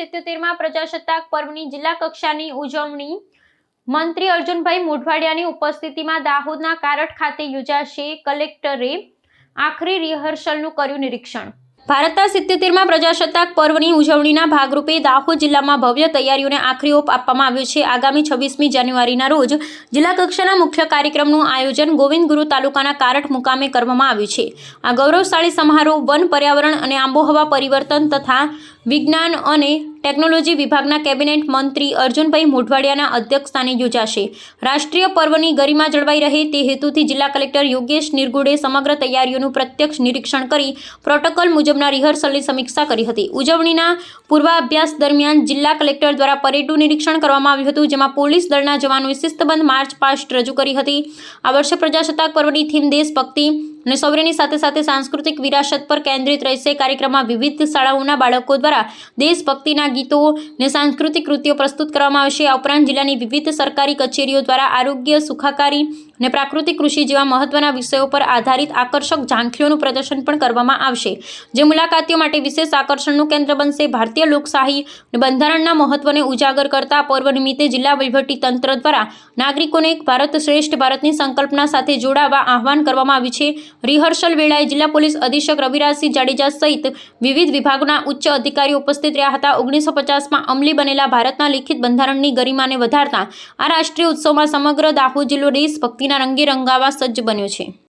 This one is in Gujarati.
સિત્યોતેરમાં પ્રજાસત્તાક પર્વની જિલ્લા કક્ષાની ઉજવણી. મંત્રી અર્જુનભાઈ મોઢવાડિયાની ઉપસ્થિતિમાં દાહોદના કારટ ખાતે યોજાશે કલેક્ટરે આખરી રિહર્સલનું કર્યું નિરીક્ષણ. ભારતના સિત્યોતેરમાં પ્રજાસત્તાક પર્વની ઉજવણીના ભાગરૂપે દાહોદ જિલ્લામાં ભવ્ય તૈયારીઓને આખરી ઓપ આપવામાં આવ્યો છે. આગામી છવ્વીસમી જાન્યુઆરીના રોજ જિલ્લા કક્ષાના મુખ્ય કાર્યક્રમનું આયોજન ગોવિંદ ગુરુ તાલુકાના કારટ મુકામે કરવામાં આવ્યું છે. આ ગૌરવશાળી સમારોહ વન પર્યાવરણ અને આબોહવા પરિવર્તન તથા વિજ્ઞાન અને ટેકનોલોજી વિભાગના કેબિનેટ મંત્રી અર્જુનભાઈ મોઢવાડિયાના અધ્યક્ષસ્થાને યોજાશે. રાષ્ટ્રીય પર્વની ગરિમા જળવાઈ રહે તે હેતુથી જિલ્લા કલેક્ટર યોગેશ નિર્ગુડે સમગ્ર તૈયારીઓનું પ્રત્યક્ષ નિરીક્ષણ કરી પ્રોટોકોલ મુજબના રિહર્સલની સમીક્ષા કરી હતી. ઉજવણીના પૂર્વાભ્યાસ દરમિયાન જિલ્લા કલેક્ટર દ્વારા પરેડનું નિરીક્ષણ કરવામાં આવ્યું હતું, જેમાં પોલીસ દળના જવાનોએ શિસ્તબંધ માર્ચ પાસ્ટ રજૂ કરી હતી. આ વર્ષે પ્રજાસત્તાક પર્વની થીમ દેશભક્તિ અને સૌર્યની સાથે સાથે સાંસ્કૃતિક વિરાસત પર કેન્દ્રિત રહેશે કાર્યક્રમમાં વિવિધ શાળાઓના બાળકો દ્વારા દેશભક્તિના ગીતો અને સાંસ્કૃતિક કૃતિઓ પ્રસ્તુત કરવામાં આવશે. આ ઉપરાંત જિલ્લાની વિવિધ સરકારી કચેરીઓ દ્વારા આરોગ્ય સુખાકારી અને પ્રાકૃતિક કૃષિ જેવા મહત્વના વિષયો પર આધારિત આકર્ષક ઝાંખીઓનું પ્રદર્શન પણ કરવામાં આવશે. જે મુલાકાતીઓ માટે વિશેષ આકર્ષણનું કેન્દ્ર બનશે ભારતીય લોકશાહી અને બંધારણના મહત્વને ઉજાગર કરતા પર્વ નિમિત્તે જિલ્લા તંત્ર દ્વારા નાગરિકોને એક ભારત શ્રેષ્ઠ ભારતની સંકલ્પના સાથે જોડાવા આહવાન કરવામાં આવ્યું છે. રિહર્સલ વેળાએ જિલ્લા પોલીસ અધિક્ષક રવિરાજસિંહ જાડેજા સહિત વિવિધ વિભાગના ઉચ્ચ અધિકારીઓ ઉપસ્થિત રહ્યા હતા. ઓગણીસો પચાસમાં અમલી બનેલા ભારતના લિખિત બંધારણની ગરિમાને વધારતા આ રાષ્ટ્રીય ઉત્સવમાં સમગ્ર દાહોદ જિલ્લો દેશભક્તિના રંગે રંગાવા સજ્જ બન્યો છે.